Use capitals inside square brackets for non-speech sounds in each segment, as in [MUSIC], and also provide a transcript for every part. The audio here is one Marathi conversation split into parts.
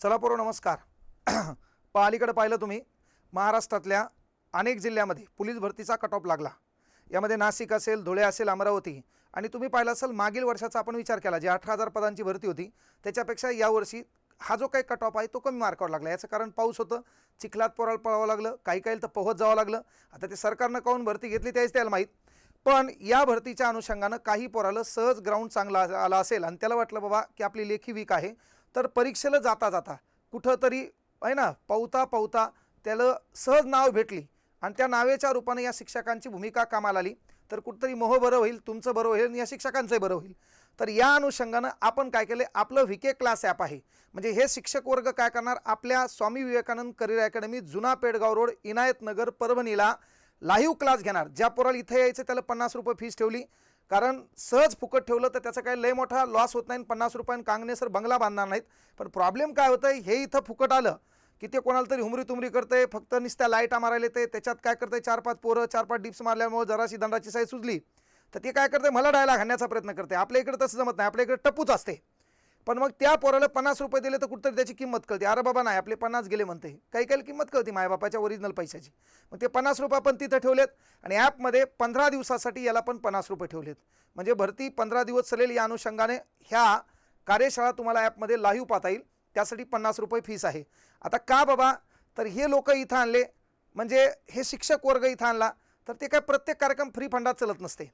चला पोरो नमस्कार. [CLEARS THROAT] पहा अलीकडे पाहिलं तुम्ही महाराष्ट्रातल्या अनेक जिल्ह्यामध्ये पोलीस भरतीचा कट ऑफ लागला. यामध्ये नाशिक असेल धुळे असेल अमरावती आणि तुम्ही पाहिलं असेल मागील वर्षाचा आपण विचार केला जे अठरा हजार पदांची भरती होती त्याच्यापेक्षा यावर्षी हा जो काही कट ऑफ आहे तो कमी मार्कावर लागला. याचं कारण पाऊस होतं चिखलात पोराला पळावं लागलं काही काही तर पोहत जावं लागलं. आता ते सरकारनं काहून भरती घेतली त्याच त्याला माहीत. पण या भरतीच्या अनुषंगानं काही पोराला सहज ग्राउंड चांगला आला असेल आणि त्याला वाटलं बाबा की आपली लेखी वीक आहे तर परीक्षेला जाता जाता कुठंतरी आहे ना पावता पवता त्याला सहज नाव भेटली आणि त्या नावेच्या रूपाने या शिक्षकांची भूमिका कामाला आली. तर कुठंतरी मोह बरं होईल तुमचं बरं होईल आणि या शिक्षकांचंही बरं होईल. तर या अनुषंगानं आपण काय केलं आपलं व्ही के क्लास ॲप आहे. म्हणजे हे शिक्षक वर्ग काय करणार? आपल्या स्वामी विवेकानंद करिअर अकॅडमी जुना पेडगाव रोड इनायतनगर परभणीला लाईव्ह क्लास घेणार. ज्या पोराला इथं यायचं त्याला पन्नास रुपये फीस ठेवली. कारण सहज फुकट ठेवलं तर त्याचा काही लय मोठा लॉस होत नाही पन्नास रुपयान कांगणे सर बंगला बांधणार नाहीत. पण प्रॉब्लेम काय होतं हे इथं फुकट आलं की ते कोणाला तरी हुमरी तुमरी करते फक्त नुसत्या लाईटा मारायला येते त्याच्यात काय करते चार पाच पोरं चार पाच डिप्स मारल्यामुळे जराशी दंडाची साई सुजली. तर ते काय करते मला डायला घालण्याचा प्रयत्न करते आपल्या इकडे तसं जमत नाही. आपल्या इकडे टपूच असते. पण मग त्या पोराला पन्नास रुपये दिले तर कुठंतरी त्याची किंमत कळते. अरे बाबा नाही आपले पन्नास गेले म्हणते. काही काही किंमत कळते मायबापाच्या ओरिजिनल पैशाची. मग ते पन्नास रुपये पण तिथं ठेवलेत आणि ॲपमध्ये पंधरा दिवसासाठी याला पण पन्नास रुपये ठेवलेत. म्हणजे भरती पंधरा दिवस चालेल या अनुषंगाने ह्या कार्यशाळा तुम्हाला ॲपमध्ये लाईव्ह पाहता येईल. त्यासाठी पन्नास रुपये फीस आहे. आता का बाबा? तर हे लोक इथं आणले. म्हणजे हे शिक्षक वर्ग इथं आणला. तर ते काय प्रत्येक कार्यक्रम फ्री फंडात चालत नसते.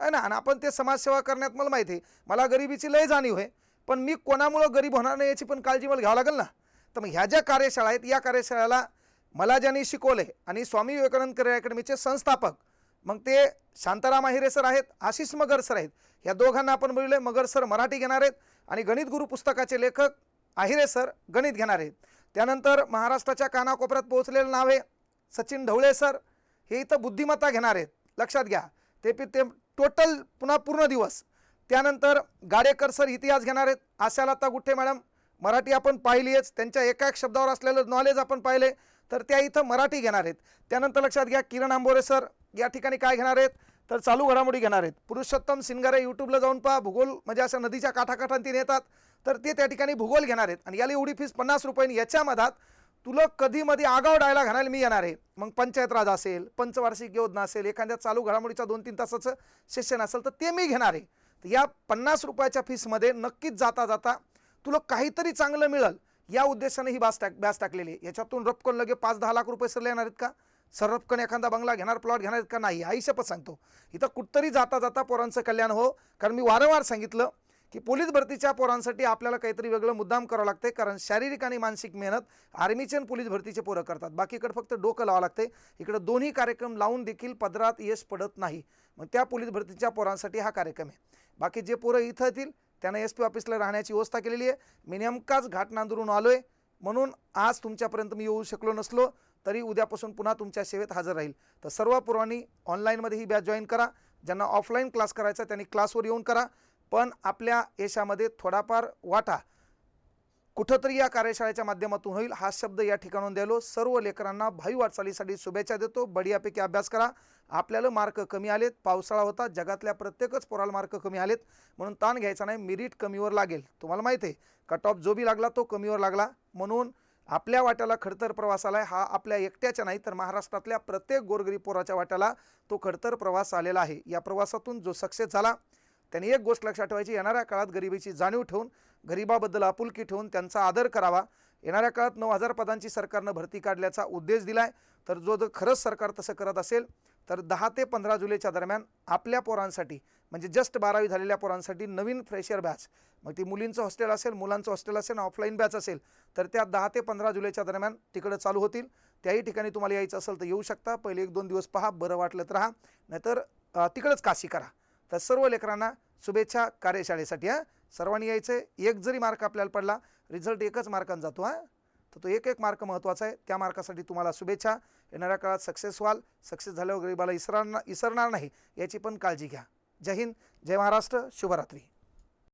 आहे ना? आणि आपण ते समाजसेवा करण्यात मला माहिती आहे. मला गरिबीची लय जाणीव आहे. पण मी कोणामुळं गरीब होणार नाही याची पण काळजी मला घ्यावं लागेल ना. तर मग ह्या ज्या कार्यशाळा आहेत या कार्यशाळेला मला ज्यांनी शिकवले आणि स्वामी विवेकानंद करिअर अकॅडमीचे संस्थापक मग ते शांताराम आहिरे सर आहेत आशिष मगर सर आहेत ह्या दोघांना आपण बोलले मगर सर मराठी घेणार आहेत आणि गणित गुरु पुस्तकाचे लेखक आहिरे सर गणित घेणार आहेत. त्यानंतर महाराष्ट्राच्या कानाकोपऱ्यात पोहोचलेलं नाव आहे सचिन ढवळे सर हे इथं बुद्धिमत्ता घेणार आहेत. लक्षात घ्या ते पी ते टोटल पुन्हा पूर्ण दिवस त्यानंतर गाडेकर सर इतिहास घेणार आहेत. आशालता गुट्टे मॅडम. मराठी आपण पाहिली त्यांच्या एका एक शब्दावर असलेलं नॉलेज आपण पाहिले. तर त्या इथं मराठी घेणार आहेत. त्यानंतर लक्षात घ्या किरण आंबोरे सर या ठिकाणी काय घेणार आहेत? तर चालू घडामोडी घेणार आहेत. पुरुषोत्तम सिंगारे यूट्यूबला जाऊन पहा. भूगोल म्हणजे अशा नदीच्या काठाकाठांती येतात तर ते त्या ठिकाणी भूगोल घेणार आहेत. आणि याला एवढी फीस पन्नास रुपये याच्या मधात तुला कधी मध्ये आगाव डायला घालायला मी येणार आहे. मग पंचायत राज असेल पंचवार्षिक योजना असेल एखाद्या चालू घडामोडीचा दोन तीन तासाचं सेशन असेल तर ते मी घेणार आहे. तर या पन्नास रुपयाच्या फीसमध्ये नक्कीच जाता जाता तुला काहीतरी चांगलं मिळेल. या उद्देशाने ही बास टाक बॅस टाकलेली आहे. याच्यातून रपकन लगे पाच दहा लाख रुपये सरले येणार आहेत का? सर रपकन एखादा बंगला घेणार प्लॉट घेणार आहेत का? नाही आई शपथ सांगतो. इथं कुठतरी जाता जाता पोरांचं कल्याण हो. कारण मी वारंवार सांगितलं की पोलीस भरतीच्या पोरांसाठी आपल्याला काहीतरी वेगळं मुद्दाम करावं लागते कारण शारीरिक आणि मानसिक मेहनत आर्मीचे आणि पोलीस भरतीचे पोरं करतात. बाकीकडे फक्त डोकं लावावं लागते इकडं दोन्ही कार्यक्रम लावून देखील पदरात यश पडत नाही. मग त्या पोलीस भरतीच्या पोरांसाठी हा कार्यक्रम आहे. बाकी जे पोरं इथं येतील त्यांना एस पी ऑफिसला राहण्याची व्यवस्था केलेली आहे. मी नेमकाच घाट नांदरून आलो आहे म्हणून आज तुमच्यापर्यंत मी येऊ शकलो नसलो तरी उद्यापासून पुन्हा तुमच्या सेवेत हजर राहील. तर सर्व पोरांनी ऑनलाईनमध्ये ही बॅच जॉईन करा. ज्यांना ऑफलाईन क्लास करायचा त्यांनी क्लासवर येऊन करा. पण आपल्या यशामध्ये थोडाफार वाटा. कुठंतरी या कार्यशाळेच्या माध्यमातून होईल. हा शब्द या ठिकाणून द्यालो सर्व लेकरांना भावी वाटचालीसाठी शुभेच्छा देतो. बढियापैकी अभ्यास करा. आपल्याला मार्क कमी आलेत. पावसाळा होता. जगातल्या प्रत्येकच पोराला मार्क कमी आलेत. म्हणून ताण घ्यायचा नाही. मिरीट कमीवर लागेल. तुम्हाला माहिती आहे. कट ऑफ जो बी लागला तो कमीवर लागला. म्हणून आपल्या वाट्याला खडतर प्रवास आला आहे. हा आपल्या एकट्याच्या नाही तर महाराष्ट्रातल्या प्रत्येक गोरगरीब पोराच्या वाट्याला तो खडतर प्रवास आलेला आहे. या प्रवासातून जो सक्सेस झाला त्यांनी एक गोष्ट लक्षात ठेवायची येणाऱ्या काळात गरिबीची जाणीव ठेवून गरिबाबद्दल आपुलकी ठेवून त्यांचा आदर करावा. येणाऱ्या काळात नऊ हजार पदांची सरकारनं भरती काढल्याचा उद्देश दिला आहे तर जो जर खरंच सरकार तसं करत असेल तर दहा ते पंधरा जुलैच्या दरम्यान आपल्या पोरांसाठी म्हणजे जस्ट बारावी झालेल्या पोरांसाठी नवीन फ्रेशर बॅच मग ती मुलींचं हॉस्टेल असेल मुलांचं हॉस्टेल असेल ऑफलाईन बॅच असेल तर त्या दहा ते पंधरा जुलैच्या दरम्यान तिकडं चालू होतील. त्याही ठिकाणी तुम्हाला यायचं असेल तर येऊ शकता. पहिले एक दोन दिवस पहा बरं वाटलं तर राहा. नाहीतर तिकडंच काशी करा. तर सर्व लेकरांना शुभेच्छा कार्यशाळेसाठी हां. सर्वांनी यायचं. आहे एक जरी मार्क आपल्याला पडला रिझल्ट एकच मार्कानं जातो हां. तर तो एक एक मार्क महत्त्वाचा आहे. त्या मार्कासाठी तुम्हाला शुभेच्छा. येणाऱ्या काळात सक्सेस व्हाल. सक्सेस झाल्यावर गरिबाला इसरणार इसरणार नाही याची पण काळजी घ्या. जय हिंद. जय महाराष्ट्र. शुभरात्री.